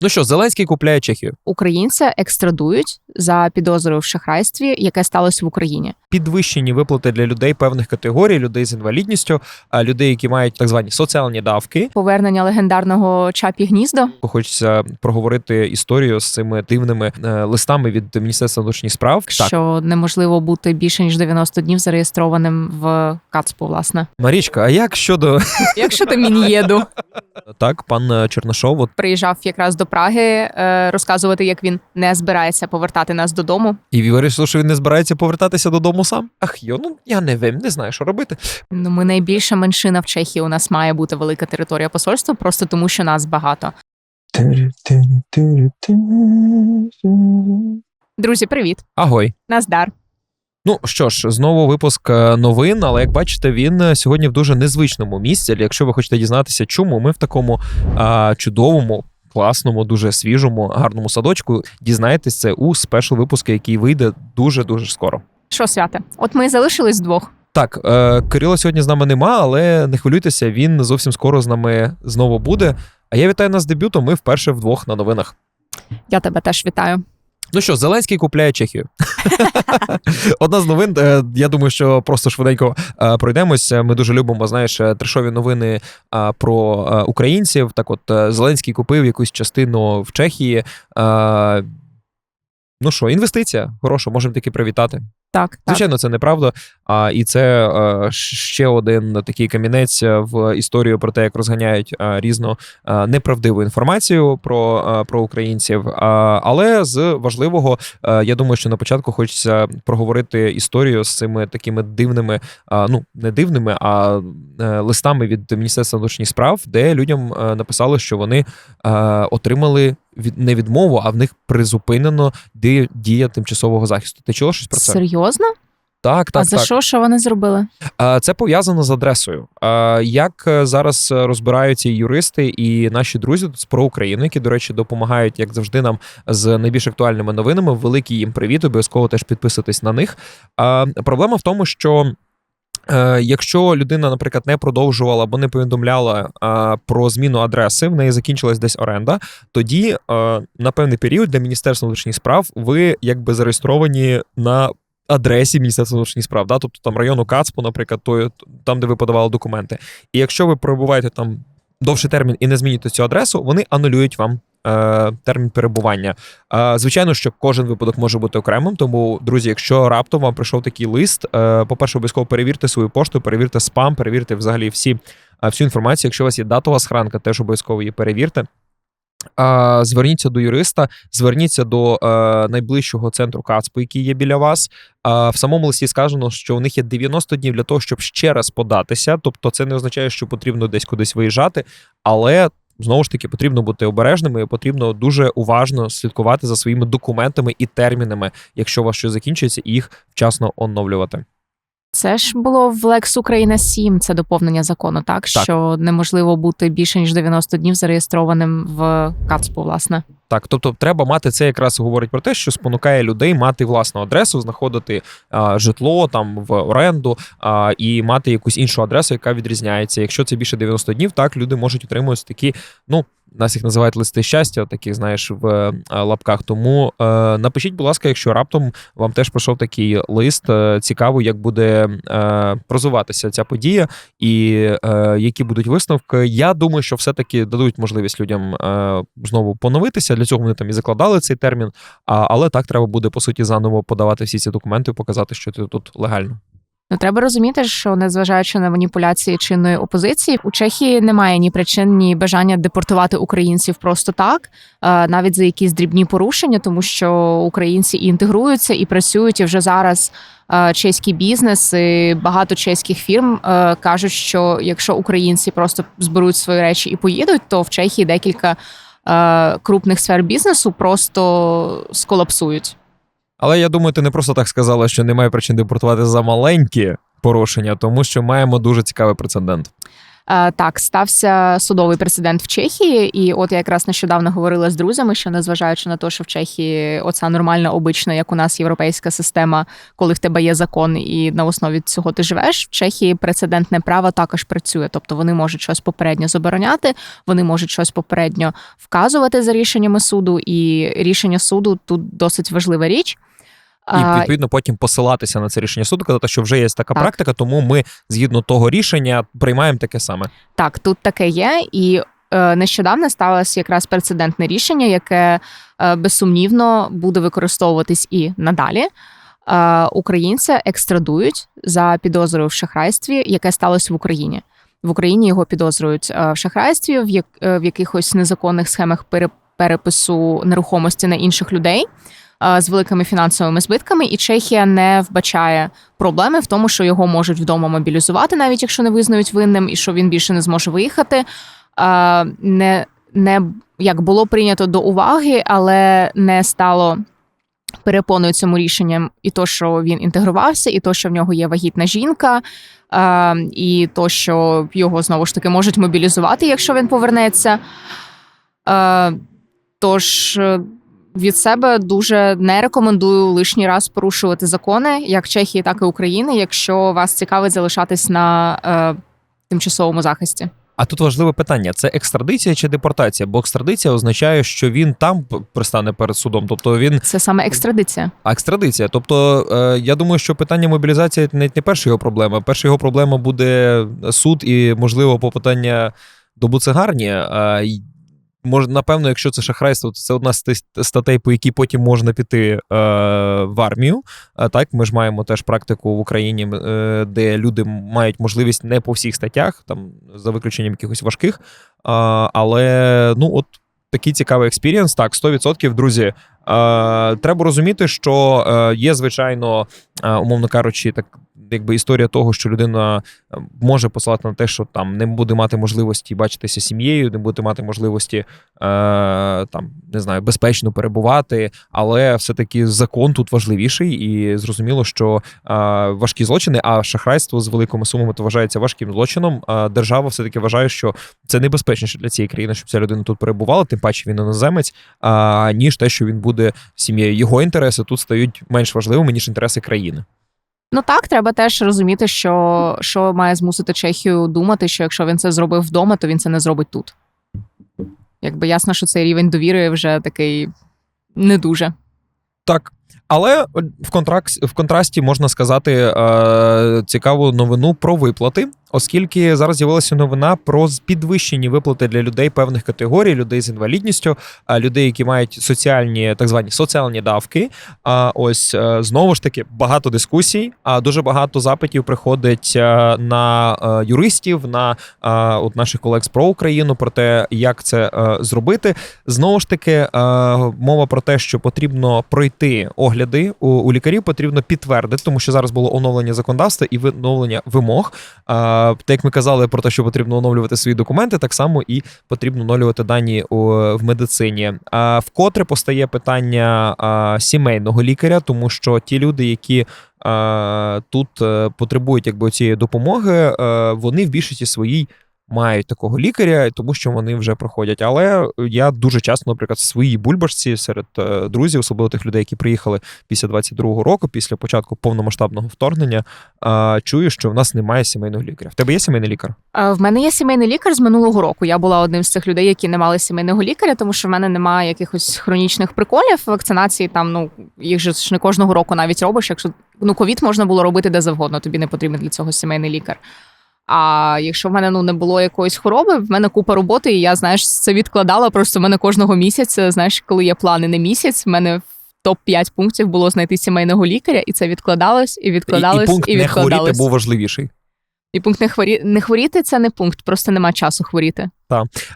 Ну що, Зеленський купляє Чехію. Українця екстрадують за підозрою в шахрайстві, яке сталося в Україні. Підвищені виплати для людей певних категорій, людей з інвалідністю, а людей, які мають так звані соціальні давки. Повернення легендарного чапі гніздо. Хочеться проговорити історію з цими дивними е, листами від Міністерства внутрішніх справ. Так, що неможливо бути більше ніж 90 днів зареєстрованим в КАЦПу, власне. Марічка, а як щодо Якщо ти мін'єду так, пан Чернашов, от приїжджав якраз до Праги е, розказувати, як він не збирається повертати нас додому. і вирішив, що він не збирається повертатися додому сам. Ах, йо, ну я не вим, не знаю, що робити. Ну, ми найбільша меншина в Чехії. У нас має бути велика територія посольства, просто тому що нас багато. Друзі, привіт! Агой. Наздар. Ну що ж, знову випуск е, новин, але як бачите, він е, сьогодні в дуже незвичному місці. Якщо ви хочете дізнатися, чому ми в такому а, чудовому, класному, дуже свіжому, гарному садочку, дізнаєтесь це у спешл випуску, який вийде дуже дуже скоро. Що святе? От ми залишились вдвох. Так, е, Кирила сьогодні з нами нема, але не хвилюйтеся, він зовсім скоро з нами знову буде. А я вітаю нас з дебютом. Ми вперше вдвох на новинах. Я тебе теж вітаю. Ну що, Зеленський купляє Чехію. Одна з новин. е, Я думаю, що просто швиденько е, пройдемося. Ми дуже любимо, знаєш, е, трешові новини про українців. Так, от Зеленський купив якусь частину в Чехії. Ну що, інвестиція хороша, можемо таки привітати. Так. Звичайно, це неправда. А і це е, ще один такий камінець в історію про те, як розганяють е, різну е, неправдиву інформацію про, е, про українців. А, але з важливого, е, я думаю, що на початку хочеться проговорити історію з цими такими дивними, е, ну не дивними, а е, листами від Міністерства внутрішніх справ, де людям е, написали, що вони е, отримали від не відмову, а в них призупинено дія тимчасового захисту. Ти чула щось про це? Серйозно? Так, так, а за так. що що вони зробили? Це пов'язано з адресою. Як е, зараз е, розбираються юристи і наші друзі з про Україну, які, до речі, допомагають, як завжди, нам з найбільш актуальними новинами. Великий їм привіт, обов'язково теж підписуйтесь на них. Проблема в тому, що. Е, Якщо людина, наприклад, не продовжувала або не повідомляла е, про зміну адреси, в неї закінчилась десь оренда, тоді е, на певний період для Міністерства внутрішніх справ ви якби зареєстровані на адресі Міністерства внутрішніх справ, да? тобто там району Кацпу, наприклад, то, там, де ви подавали документи. І якщо ви перебуваєте там довший термін і не зміните цю адресу, вони анулюють вам. Е, Термін перебування. Е, Звичайно, що кожен випадок може бути окремим. Тому, друзі, якщо раптом вам прийшов такий лист, е, по-перше, обов'язково перевірте свою пошту, перевірте спам, перевірте взагалі всі, всю інформацію. Якщо у вас є датова схранка, теж обов'язково її перевірте. Зверніться до юриста, зверніться до найближчого центру КАЦПу, який є біля вас. В самому листі сказано, що у них є 90 днів для того, щоб ще раз податися. Тобто, це не означає, що потрібно десь кудись виїжджати, але знову ж таки потрібно бути обережними, і потрібно дуже уважно слідкувати за своїми документами і термінами, якщо у вас щось закінчується, і їх вчасно оновлювати. Це ж було в Lex Україна 7, це доповнення закону, так? Так. Що неможливо бути більше ніж 90 днів зареєстрованим в КАЦПу, власне. Так, тобто, треба мати це якраз говорить про те, що спонукає людей мати власну адресу, знаходити а, житло там в оренду а, і мати якусь іншу адресу, яка відрізняється. Якщо це більше 90 днів, так люди можуть отримувати такі, ну. Нас їх називають листи щастя, такі, знаєш, в е, лапках. Тому е, напишіть, будь ласка, якщо раптом вам теж пройшов такий лист, е, цікаво, як буде е, прозуватися ця подія і е, які будуть висновки. Я думаю, що все-таки дадуть можливість людям е, знову поновитися. Для цього вони там і закладали цей термін. А, але так треба буде по суті заново подавати всі ці документи, і показати, що ти тут легально. Ну треба розуміти, що незважаючи на маніпуляції чинної опозиції, у Чехії немає ні причин, ні бажання депортувати українців просто так, е, навіть за якісь дрібні порушення, тому що українці і інтегруються і працюють і вже зараз. е, Чеський бізнес багато чеських фірм е, кажуть, що якщо українці просто зберуть свої речі і поїдуть, то в Чехії декілька крупних сфер бізнесу просто сколапсують. Але я думаю, ти не просто так сказала, що немає причин депортувати за маленькі порушення, тому що маємо дуже цікавий прецедент. Е, Так, стався судовий прецедент в Чехії, і от я якраз нещодавно говорила з друзями, що незважаючи на те, що в Чехії оця нормальна, обична, як у нас європейська система, коли в тебе є закон і на основі цього ти живеш, в Чехії прецедентне право також працює. Тобто вони можуть щось попередньо забороняти, вони можуть щось попередньо вказувати за рішеннями суду, і рішення суду тут досить важлива річ. І відповідно потім посилатися на це рішення суду, казати, що вже є така Так. практика, тому ми згідно того рішення приймаємо таке саме. Так, тут таке є, і е, нещодавно сталося якраз прецедентне рішення, яке е, безсумнівно буде використовуватись і надалі. Е, українця екстрадують за підозрою в шахрайстві, яке сталося в Україні. В Україні його підозрюють е, в шахрайстві, в, як, е, в якихось незаконних схемах пере, перепису нерухомості на інших людей з великими фінансовими збитками, і Чехія не вбачає проблеми в тому, що його можуть вдома мобілізувати, навіть якщо не визнають винним, і що він більше не зможе виїхати. Е, Не, не як було прийнято до уваги, але не стало перепоною цьому рішенням і то, що він інтегрувався, і то, що в нього є вагітна жінка, е, і то, що його знову ж таки можуть мобілізувати, якщо він повернеться. Е, Тож е, від себе дуже не рекомендую лишній раз порушувати закони, як Чехії, так і України, якщо вас цікавить залишатись на е, тимчасовому захисті. А тут важливе питання: це екстрадиція чи депортація? Бо екстрадиція означає, що він там пристане перед судом. Тобто він Це саме екстрадиція. а екстрадиція. Тобто, е, я думаю, що питання мобілізації навіть не перша його проблема. Перша його проблема буде суд і, можливо, попитання до буцегарні. Й- Може, напевно, якщо це шахрайство, то це одна з тих статей, по якій потім можна піти е, в армію. А так, ми ж маємо теж практику в Україні, е, де люди мають можливість не по всіх статтях, там за виключенням якихось важких. Е, але ну от такий цікавий експірієнс. Так, 100%, друзі. Е, треба розуміти, що е, є, звичайно, е, умовно кажучи, так. Якби історія того, що людина може посилати на те, що там не буде мати можливості бачитися сім'єю, не буде мати можливості там не знаю, безпечно перебувати, але все-таки закон тут важливіший, і зрозуміло, що важкі злочини, а шахрайство з великими сумами то вважається важким злочином. Держава все-таки вважає, що це небезпечніше для цієї країни, щоб ця людина тут перебувала, тим паче він іноземець, ніж те, що він буде сім'єю. Його інтереси тут стають менш важливими, ніж інтереси країни. Ну так, треба теж розуміти, що, що має змусити Чехію думати, що якщо він це зробив вдома, то він це не зробить тут. Якби ясно, що цей рівень довіри вже такий не дуже. Так. Але в, контракт, в контрасті можна сказати е, цікаву новину про виплати, оскільки зараз з'явилася новина про підвищені виплати для людей певних категорій, людей з інвалідністю, людей, які мають соціальні так звані соціальні давки. А ось е, знову ж таки багато дискусій, а дуже багато запитів приходить е, на е, юристів, на от наших колег з про Україну про те, як це зробити. Знову ж таки, мова про те, що потрібно пройти огляди у, у лікарів, потрібно підтвердити, тому що зараз було оновлення законодавства і оновлення вимог. Е, так як ми казали про те, що потрібно оновлювати свої документи, так само і потрібно оновлювати дані в медицині. А вкотре постає питання сімейного лікаря, тому що ті люди, які тут е, потребують якби цієї допомоги, е, вони в більшості своїй мають такого лікаря, тому що вони вже проходять. Але я дуже часто, наприклад, в своїй бульбашці серед е, друзів, особливо тих людей, які приїхали після 22-го року, після початку повномасштабного вторгнення, е, чую, що в нас немає сімейного лікаря. В тебе є сімейний лікар? Е, В мене є сімейний лікар з минулого року. Я була одним з цих людей, які не мали сімейного лікаря, тому що в мене немає якихось хронічних приколів. Вакцинації там ну їх же ж не кожного року навіть робиш. Якщо ну ковід можна було робити де завгодно, тобі не потрібен для цього сімейний лікар. А якщо в мене ну не було якоїсь хвороби, в мене купа роботи, і я знаєш, це відкладала. Просто в мене кожного місяця, знаєш, коли є плани на місяць, в мене в топ 5 пунктів було знайти сімейного лікаря, і це відкладалось, і І, відкладалось, і пункт і не хворіти був важливіший. І пункт не хворі... не хворіти це не пункт, просто нема часу хворіти.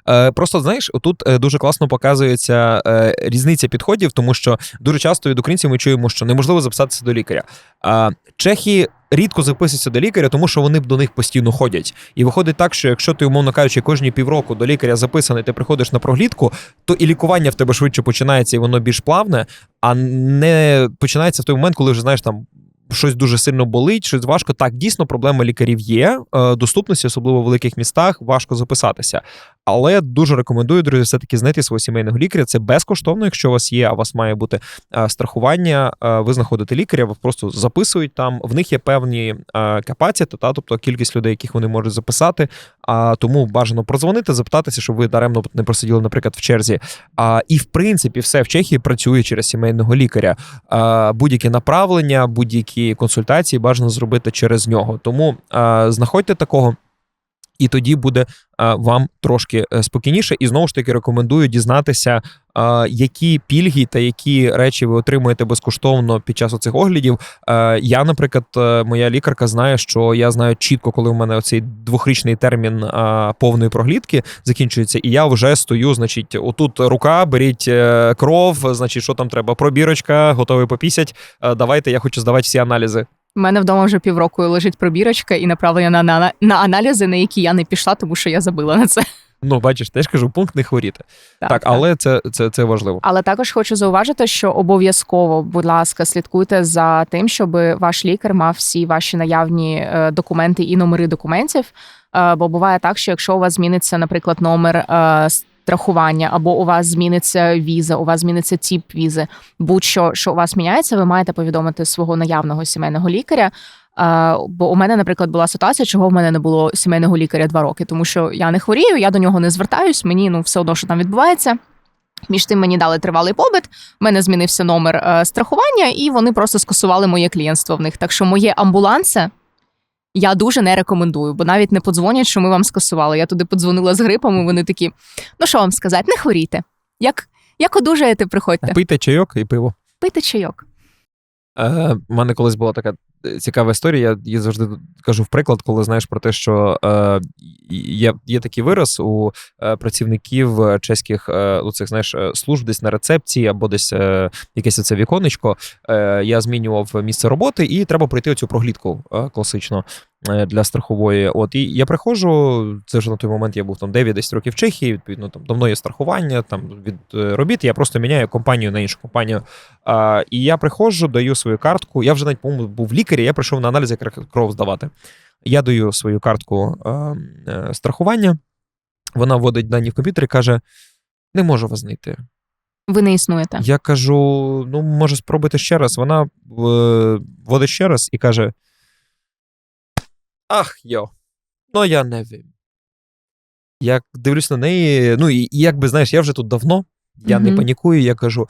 Е, просто знаєш, тут е, дуже класно показується е, різниця підходів, тому що дуже часто від українців ми чуємо, що неможливо записатися до лікаря. А чехи рідко записуються до лікаря, тому що вони до них постійно ходять. І виходить так, що якщо ти, умовно кажучи, кожні півроку до лікаря записаний, ти приходиш на проглідку, то і лікування в тебе швидше починається, і воно більш плавне, а не починається в той момент, коли вже знаєш там. Щось дуже сильно болить, щось важко. Так, дійсно, проблема лікарів є. Е, Доступності, особливо в великих містах, важко записатися. Але дуже рекомендую, друзі, все-таки знайти свого сімейного лікаря. Це безкоштовно, якщо у вас є, а у вас має бути е, страхування. е, Ви знаходите лікаря, ви просто записують там. В них є певні капаціти, та тобто кількість людей, яких вони можуть записати. А тому бажано прозвонити, запитатися, щоб ви даремно не просиділи, наприклад, в черзі. А і в принципі, все в Чехії працює через сімейного лікаря. Будь-які направлення, будь-які консультації бажано зробити через нього. Тому а, знаходьте такого. І тоді буде вам трошки е, спокійніше. І знову ж таки рекомендую дізнатися, які пільги та які речі ви отримуєте безкоштовно під час оцих оглядів. Е, Я, наприклад, е, моя лікарка знає, що я знаю чітко, коли у мене оцей двохрічний термін повної проглідки закінчується, і я вже стою. Значить, отут рука, беріть е, кров, значить, що там треба, пробірочка, готовий попісять. Е, Давайте, я хочу здавати всі аналізи. У мене вдома вже півроку лежить пробірочка і направлення на, на, на аналізи, на які я не пішла, тому що я забила на це. Ну, бачиш, теж кажу, пункт не хворіти. Так, але це, це, це важливо. Але також хочу зауважити, що обов'язково, будь ласка, слідкуйте за тим, щоб ваш лікар мав всі ваші наявні е, документи і номери документів. Е, Бо буває так, що якщо у вас зміниться, наприклад, номер е, страхування, або у вас зміниться віза, у вас зміниться тип візи, будь-що, що у вас міняється, ви маєте повідомити свого наявного сімейного лікаря. Бо у мене, наприклад, була ситуація, чого в мене не було сімейного лікаря два роки, тому що я не хворію, я до нього не звертаюсь, мені ну все одно, що там відбувається. Між тим мені дали тривалий побит. в мене змінився номер е, страхування, і вони просто скасували моє клієнтство в них. Так що моє амбулансе я дуже не рекомендую, бо навіть не подзвонять, що ми вам скасували. Я туди подзвонила з грипом, і вони такі: ну що вам сказати, не хворійте. Як, як одужаєте, приходьте, Пийте чайок і пиво. пийте чайок. Е, У мене колись була така е, цікава історія. Я завжди кажу в приклад, коли знаєш про те, що е, є, є такий вираз у е, працівників е, чеських е, ну, цих, знаєш, е, служб десь на рецепції або десь е, якесь оце віконечко. Е, я змінював місце роботи, і треба пройти оцю проглідку е, класично е, для страхової. От і я приходжу. Це вже на той момент я був там 9-10 років в Чехії. Відповідно, там давно є страхування там від е, робіт. Я просто міняю компанію на іншу компанію. А, і я приходжу, даю свою картку. Я вже навіть по-моєму, був в лікарі, я прийшов на аналіз, як кров здавати. Я даю свою картку е, е, страхування. Вона вводить дані в комп'ютер і каже: не можу вас знайти. Ви не існуєте. Я кажу: ну, може, спробуйте ще раз. Вона е, вводить ще раз і каже: Ах, йо, ну я не вим. Я дивлюсь на неї, ну і, і якби знаєш, я вже тут давно, я не панікую, я кажу: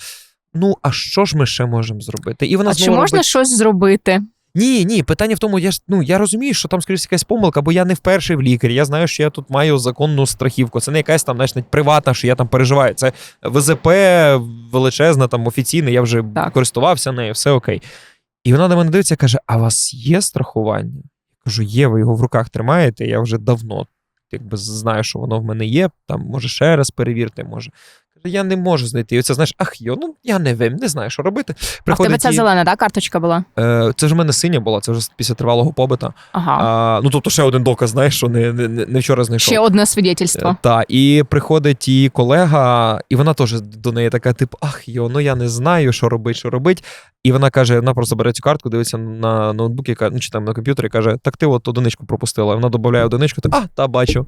ну, а що ж ми ще можемо зробити? І вона А чи можна робить... щось зробити? Ні, ні, питання в тому, я ж ну я розумію, що там скоріше якась помилка, бо я не вперше в лікарі. Я знаю, що я тут маю законну страхівку. Це не якась там, знаєш, навіть приватна, що я там переживаю. Це ВЗП величезна, там офіційна, я вже Так. користувався нею, все окей. І вона до мене дивиться каже: А у вас є страхування? Кажу, є, ви його в руках тримаєте, я вже давно якби знаю, що воно в мене є. Там, може, ще раз перевірте, може. Каже, я не можу знайти. І оце знаєш, ах йо, ну я не вим, не знаю, що робити. А в тебе ця їй- зелена, да, карточка була? Е, Це ж в мене синя була, це вже після тривалого побита. Ага. А, ну тобто ще один доказ, знаєш, що не, не, не вчора знайшов. Ще одне свідетельство. Так, і приходить її колега, і вона теж до неї така, типу, ах йо, ну я не знаю, що робить, що робить. І вона каже: вона просто бере цю картку, дивиться на ноутбук, і каже, ну чи там на комп'ютері, каже: Так ти от одиничку пропустила. І вона додає одиничку, так, а, та бачу.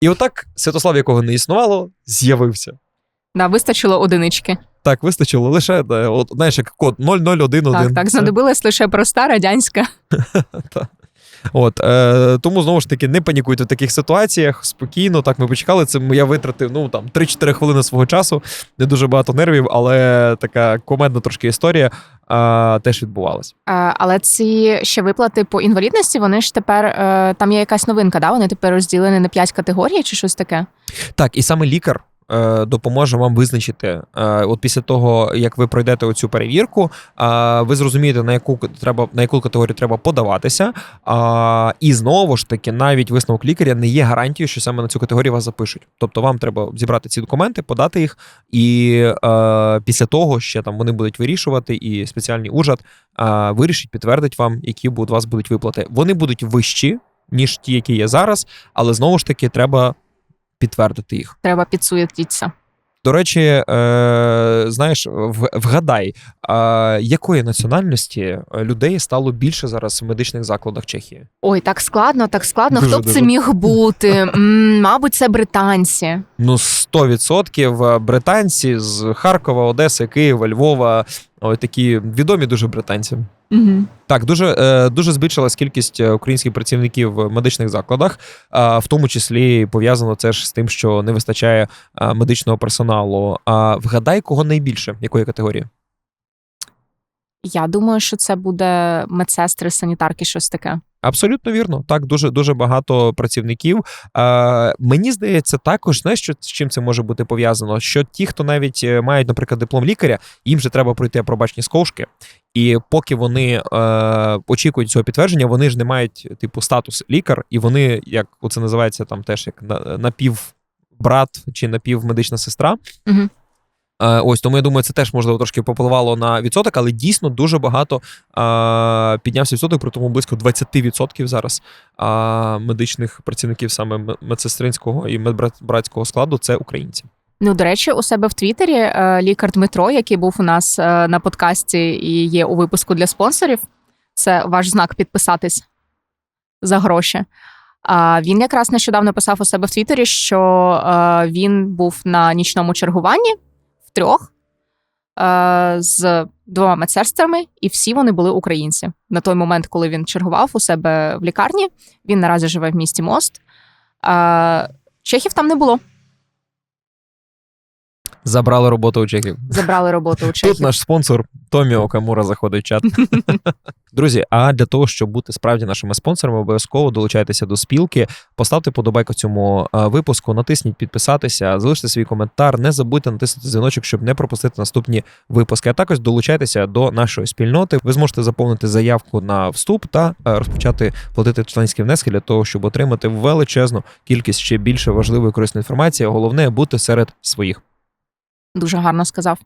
І отак Святослав, якого не існувало, з'явився. Да, вистачило одинички. Так, вистачило лише, да, от, знаєш, як код 0011. Так, так, знадобилась лише проста радянська. Та. От, е, тому знову ж таки не панікуйте в таких ситуаціях. Спокійно, так ми почекали. Це я витратив ну там 3-4 хвилини свого часу, не дуже багато нервів, але така комедна трошки історія е, теж відбувалась. Е, Але ці ще виплати по інвалідності, вони ж тепер е, там є якась новинка, да? Вони тепер розділені на 5 категорій чи щось таке. Так, і саме лікар. Е, Допоможе вам визначити, е, от після того, як ви пройдете оцю перевірку, е, ви зрозумієте, на яку треба на яку категорію треба подаватися. І знову ж таки, навіть висновок лікаря не є гарантією, що саме на цю категорію вас запишуть. Тобто вам треба зібрати ці документи, подати їх, і після того ще там вони будуть вирішувати, і спеціальний уряд вирішить, підтвердить вам, які у вас будуть виплати. Вони будуть вищі, ніж ті, які є зараз, але знову ж таки треба підтвердити їх. Треба підсуетитися. До речі, е, знаєш, вгадай, е, якої національності людей стало більше зараз в медичних закладах Чехії? Ой, так складно, так складно. Дуже, Хто б це міг бути? М, Мабуть, це британці. Ну, 100% британці з Харкова, Одеси, Києва, Львова. Ось такі відомі дуже британці. Угу. Так, дуже, е, дуже збільшилась кількість е, українських працівників в медичних закладах, в тому числі пов'язано це ж з тим, що не вистачає медичного персоналу. А вгадай, кого найбільше, якої категорії? Я думаю, що це буде медсестри, санітарки, щось таке. Абсолютно вірно. Так, дуже дуже багато працівників. Е, мені здається, також знаєш, що з чим це може бути пов'язано? Що ті, хто навіть е, мають, наприклад, диплом лікаря, їм же треба пройти апробачні сковшки. І поки вони е, очікують цього підтвердження, вони ж не мають типу статус лікар, і вони, як це називається там теж як на- напівбрат чи напівмедична сестра. Мгм. Е, Ось тому я думаю, це теж можливо трошки попливало на відсоток, але дійсно дуже багато е, піднявся відсоток, при тому близько 20% зараз е, медичних працівників саме медсестринського і медбратського складу це українці. Ну, до речі, у себе в Твіттері лікар Дмитро, який був у нас на подкасті і є у випуску для спонсорів. Це ваш знак підписатись за гроші. А він якраз нещодавно писав у себе в Твіттері, що він був на нічному чергуванні трьох е, з двома медсестрами, і всі вони були українці. На той момент, коли він чергував у себе в лікарні, він наразі живе в місті Мост. Е, Чехів там не було. Забрали роботу у чехів. Забрали роботу у Тут наш спонсор Томі Окамура заходить в чат. Друзі, а для того, щоб бути справді нашими спонсорами, обов'язково долучайтеся до спілки, поставте подобайку цьому е, випуску, натисніть підписатися, залиште свій коментар, не забудьте натиснути дзвіночок, щоб не пропустити наступні випуски. А також долучайтеся до нашої спільноти. Ви зможете заповнити заявку на вступ та е, розпочати платити членські внески для того, щоб отримати величезну кількість ще більше важливої корисної інформації. Головне бути серед своїх. Дуже гарно сказав.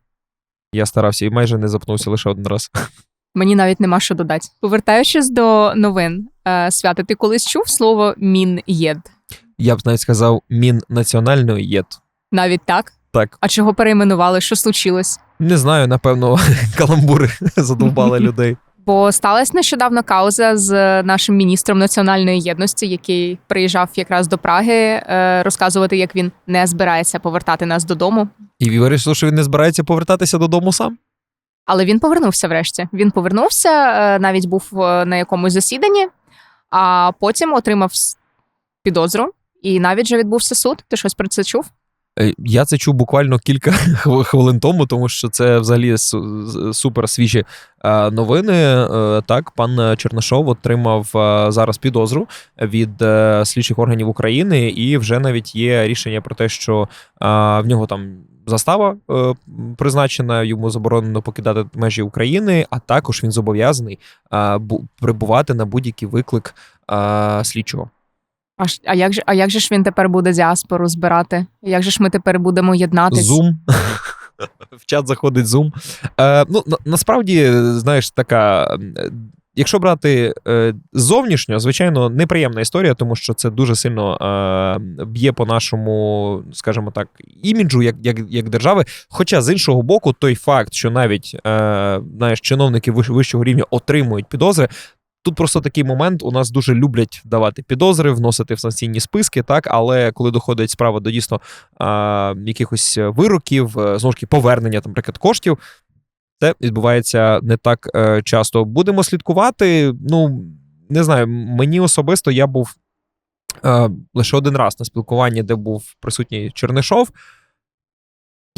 Я старався і майже не запнувся лише один раз. Мені навіть нема що додати. Повертаючись до новин, е, свята, ти колись чув слово мін'єд? Я б навіть сказав мін національної єд. Навіть так? Так, А чого перейменували? Що случилось? не знаю, напевно, каламбури задовбали людей. Бо сталася нещодавно кауза з нашим міністром національної єдності, який приїжджав якраз до Праги е, розказувати, як він не збирається повертати нас додому. І вирішив, що він не збирається повертатися додому сам. Але він повернувся врешті. Він повернувся, е, навіть був е, на якомусь засіданні, а потім отримав підозру, і навіть вже відбувся суд. Ти щось про це чув? Е, Я це чув буквально кілька хвилин тому, тому що це взагалі су- супер свіжі е, новини. Е, Так, пан Чернишов отримав зараз підозру від слідчих органів України, і вже навіть є рішення про те, що в нього там застава е, призначена, йому заборонено покидати межі України, а також він зобов'язаний е, бу- прибувати на будь-який виклик е, слідчого. А, а, як же, а як же ж він тепер буде діаспору збирати? Як же ж ми тепер будемо єднатись? Zoom. В чат заходить Zoom. Е, ну, на, насправді, знаєш, така. Якщо брати е, зовнішньо, звичайно, неприємна історія, тому що це дуже сильно е, б'є по нашому, скажімо так, іміджу як, як, як держави. Хоча з іншого боку, той факт, що навіть е, знаєш, чиновники вищого рівня отримують підозри. Тут просто такий момент. У нас дуже люблять давати підозри, вносити в санкційні списки, так але коли доходить справа до дійсно а, якихось вироків, е, знову ж таки, повернення, там, наприклад, коштів. Це відбувається не так е, часто. Будемо слідкувати. Ну, не знаю, мені особисто я був е, лише один раз на спілкуванні, де був присутній Чернишов.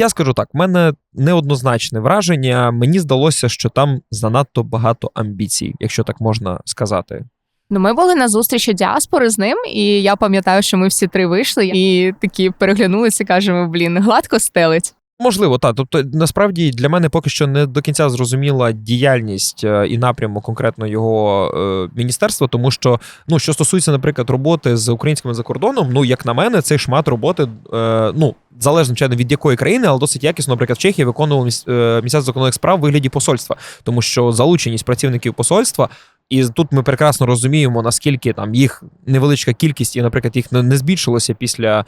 Я скажу так: в мене неоднозначне враження. Мені здалося, що там занадто багато амбіцій, якщо так можна сказати. Ну, ми були на зустрічі діаспори з ним, і я пам'ятаю, що ми всі три вийшли і такі переглянулися кажемо: блін, гладко стелить. Можливо, так. Тобто, насправді для мене поки що не до кінця зрозуміла діяльність е, і напрямок конкретно його е, міністерства, тому що ну що стосується, наприклад, роботи з українськими за кордоном, ну як на мене, цей шмат роботи, е, ну залежно звичайно, від якої країни, але досить якісно, наприклад, в Чехії виконував міс- Міністерство закордонних справ в вигляді посольства, тому що залученість працівників посольства. І тут ми прекрасно розуміємо, наскільки там їх невеличка кількість, і, наприклад, їх не збільшилося після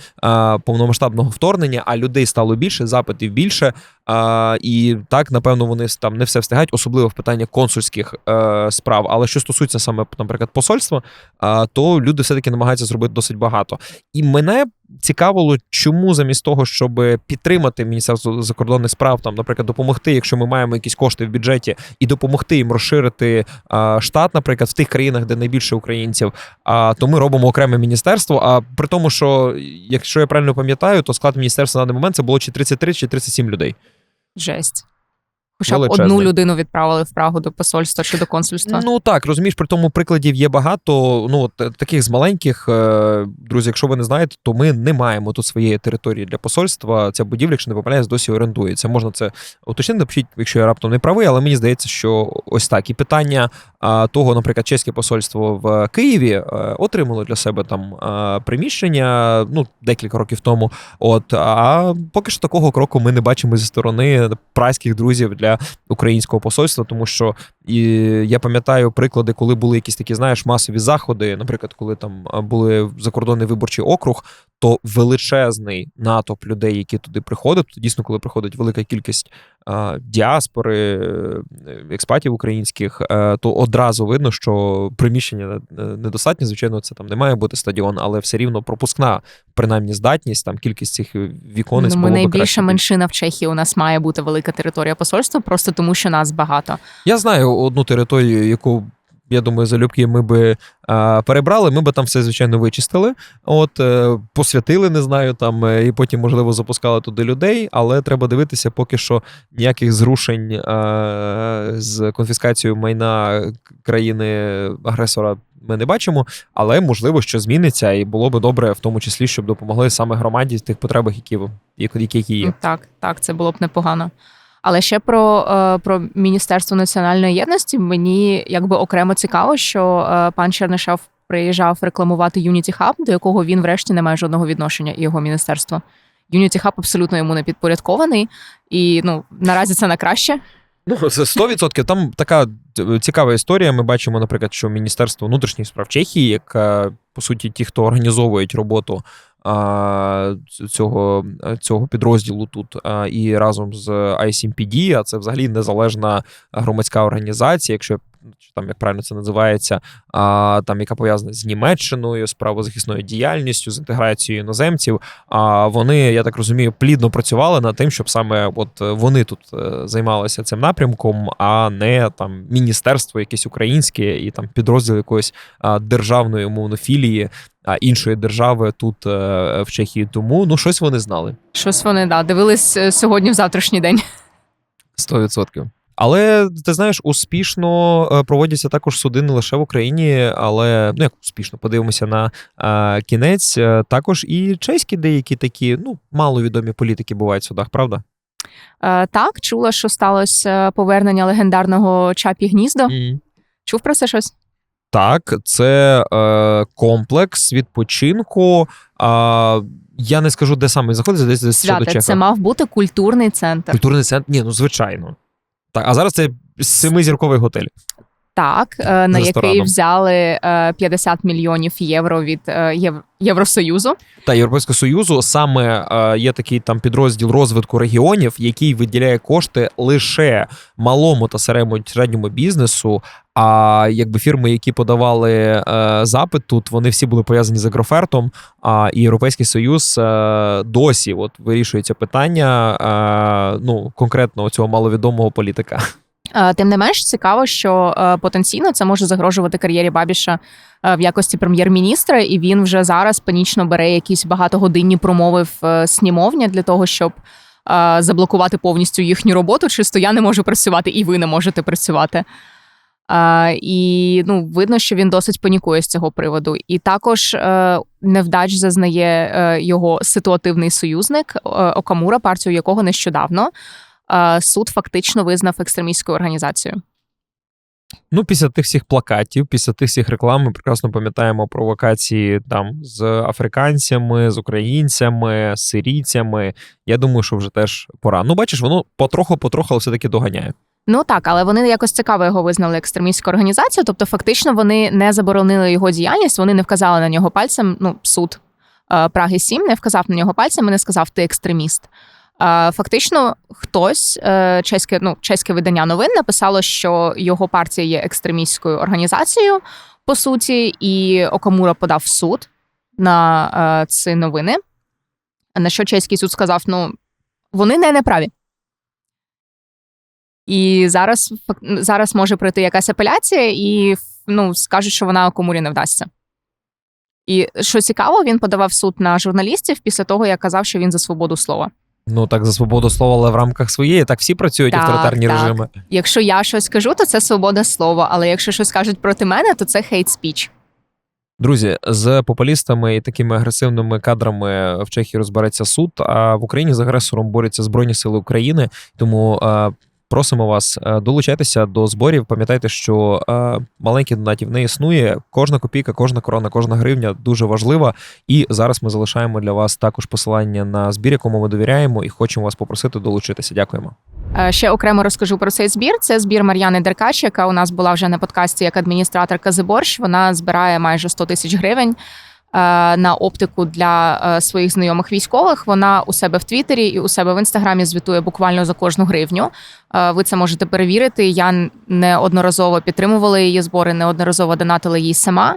повномасштабного вторгнення, а людей стало більше, запитів більше. А, і так, напевно, вони там не все встигають, особливо в питанні консульських е, справ. Але що стосується саме, наприклад, посольства, а, то люди все-таки намагаються зробити досить багато. І мене цікавило, чому замість того, щоб підтримати Міністерство закордонних справ, там, наприклад, допомогти, якщо ми маємо якісь кошти в бюджеті, і допомогти їм розширити а, штат, наприклад, в тих країнах, де найбільше українців, а, то ми робимо окреме міністерство. А при тому, що якщо я правильно пам'ятаю, то склад міністерства на даний момент це було чи 33, чи 37 людей. Жесть. Хоча б одну людину відправили в Прагу до посольства чи до консульства. Ну так, розумієш, при тому прикладів є багато. Ну от е, таких з маленьких е, друзі, якщо ви не знаєте, то ми не маємо тут своєї території для посольства. Ця будівля, якщо не помиляюсь, досі орендується. Можна це уточнити, напишіть, якщо я раптом не правий, але мені здається, що ось так. І питання того, наприклад, чеське посольство в Києві е, отримало для себе там е, приміщення ну декілька років тому. От а поки що такого кроку ми не бачимо зі сторони прайських друзів для українського посольства, тому що і я пам'ятаю приклади, коли були якісь такі, знаєш, масові заходи. Наприклад, коли там були закордонний виборчий округ, то величезний натовп людей, які туди приходять, дійсно, коли приходить велика кількість діаспори, е, експатів українських, е, то одразу видно, що приміщення е, недостатньо. Звичайно, це там не має бути стадіон, але все рівно пропускна, принаймні, здатність, там кількість цих віконець. Ну, ми найбільша краще. меншина в Чехії. У нас має бути велика територія посольства, просто тому що нас багато. Я знаю одну територію, яку. Я думаю, залюбки ми би а, перебрали, ми би там все звичайно вичистили. От е, посвятили, не знаю, там е, і потім, можливо, запускали туди людей. Але треба дивитися, поки що ніяких зрушень а, з конфіскацією майна країни агресора ми не бачимо. Але можливо, що зміниться, і було би добре, в тому числі, щоб допомогли саме громаді в тих потребах, які які, які є. Ну, Так, так, це було б непогано. Але ще про, е, про Міністерство національної єдності мені якби окремо цікаво, що е, пан Чернишев приїжджав рекламувати Unity Hub, до якого він врешті не має жодного відношення і його міністерство. Unity Hub абсолютно йому не підпорядкований, і ну наразі це на краще. Ну, це 100%. Там така е, цікава історія. Ми бачимо, наприклад, що Міністерство внутрішніх справ Чехії, яка, по суті, ті, хто організовують роботу цього, цього підрозділу тут і разом з ICMPD, а це взагалі незалежна громадська організація, якщо там як правильно це називається, а, там яка пов'язана з Німеччиною, з правозахисною діяльністю, з інтеграцією іноземців. А вони, я так розумію, плідно працювали над тим, щоб саме от вони тут е, займалися цим напрямком, а не там міністерство якесь українське і там підрозділ якоїсь державної умовно філії. А іншої держави тут е, в Чехії, тому ну щось вони знали. Щось вони да дивились е, сьогодні в завтрашній день. 100%. Але ти знаєш, успішно е, проводяться також суди не лише в Україні, але ну як успішно подивимося на е, кінець. Також і чеські деякі такі ну маловідомі політики бувають в судах, правда? Е, так, чула, що сталося повернення легендарного Чапі Гніздо. Чув про це щось? Так, це е, комплекс відпочинку. А, я не скажу, де саме заходиться. знаходиться, десь десь Свята, щодо це мав бути культурний центр. Культурний центр. Ні, ну звичайно. Так, а зараз це семизірковий готель. Так, е, на який взяли е, 50 мільйонів євро від е, Євросоюзу. та Європейського Союзу саме е, є такий там підрозділ розвитку регіонів, який виділяє кошти лише малому та середньому середньому бізнесу. А якби фірми, які подавали е, запит тут, вони всі були пов'язані з агрофертом. А і Європейський Союз е, досі от вирішує це питання. Е, ну конкретно цього маловідомого політика. Е, Тим не менш, цікаво, що е, потенційно це може загрожувати кар'єрі Бабіша е, в якості прем'єр-міністра, і він вже зараз панічно бере якісь багатогодинні промови в снімовня для того, щоб заблокувати повністю їхню роботу. Чисто я не можу працювати, і ви не можете працювати. І ну, видно, що він досить панікує з цього приводу. І також невдач зазнає його ситуативний союзник Окамура, партію якого нещодавно суд фактично визнав екстремістською організацією. Ну, після тих всіх плакатів, після тих всіх реклам, ми прекрасно пам'ятаємо провокації там з африканцями, з українцями, з сирійцями. Я думаю, що вже теж пора. Ну, бачиш, воно потроху-потроху, але все-таки доганяє. Ну так, але вони якось цікаво його визнали екстремістською організацією. Тобто, фактично, вони не заборонили його діяльність, вони не вказали на нього пальцем. Ну, суд е, Праги 7 не вказав на нього пальцем і не сказав ти екстреміст. Фактично, хтось е, чеське, ну, чеське видання новин написало, що його партія є екстремістською організацією, по суті, і Окамура подав в суд на е, ці новини. На що чеський суд сказав: ну, вони не неправі. І зараз зараз може пройти якась апеляція, і ну, скажуть, що вона Окамурі не вдасться. І що цікаво, він подавав суд на журналістів після того, як казав, що він за свободу слова. Ну так за свободу слова, але в рамках своєї, так всі працюють Так, авторитарні так. режими. Якщо я щось кажу, то це свобода слова. Але якщо щось кажуть проти мене, то це хейт спіч. Друзі, з популістами і такими агресивними кадрами в Чехії розбереться суд. А в Україні з агресором борються Збройні Сили України. Тому е, просимо вас е, долучайтеся до зборів. Пам'ятайте, що е, маленьких донатів не існує. Кожна копійка, кожна корона, кожна гривня дуже важлива. І зараз ми залишаємо для вас також посилання на збір, якому ми довіряємо, і хочемо вас попросити долучитися. Дякуємо. Е, Ще окремо розкажу про цей збір. Це збір Мар'яни Деркач, яка у нас була вже на подкасті як адміністраторка Зиборщ. Вона збирає майже 100 тисяч гривень на оптику для е, своїх знайомих військових. Вона у себе в Твіттері і у себе в інстаграмі звітує буквально за кожну гривню. Е, Ви це можете перевірити. Я неодноразово підтримувала її збори, неодноразово донатила їй сама.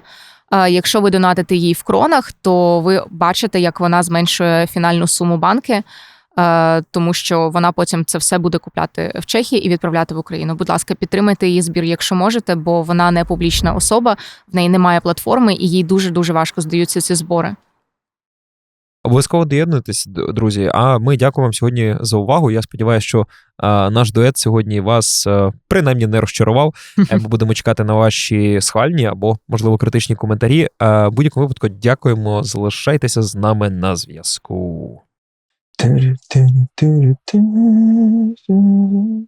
Е, Якщо ви донатите їй в кронах, то ви бачите, як вона зменшує фінальну суму банки. Е, тому що вона потім це все буде купляти в Чехії і відправляти в Україну. Будь ласка, підтримайте її збір, якщо можете, бо вона не публічна особа, в неї немає платформи, і їй дуже дуже важко здаються ці збори. Обов'язково доєднуйтесь, друзі. А ми дякуємо вам сьогодні за увагу. Я сподіваюся, що а, наш дует сьогодні вас а, принаймні не розчарував. Е, Ми будемо чекати на ваші схвальні або, можливо, критичні коментарі. А, в будь-якому випадку дякуємо. Залишайтеся з нами на зв'язку. Tere tere tere tere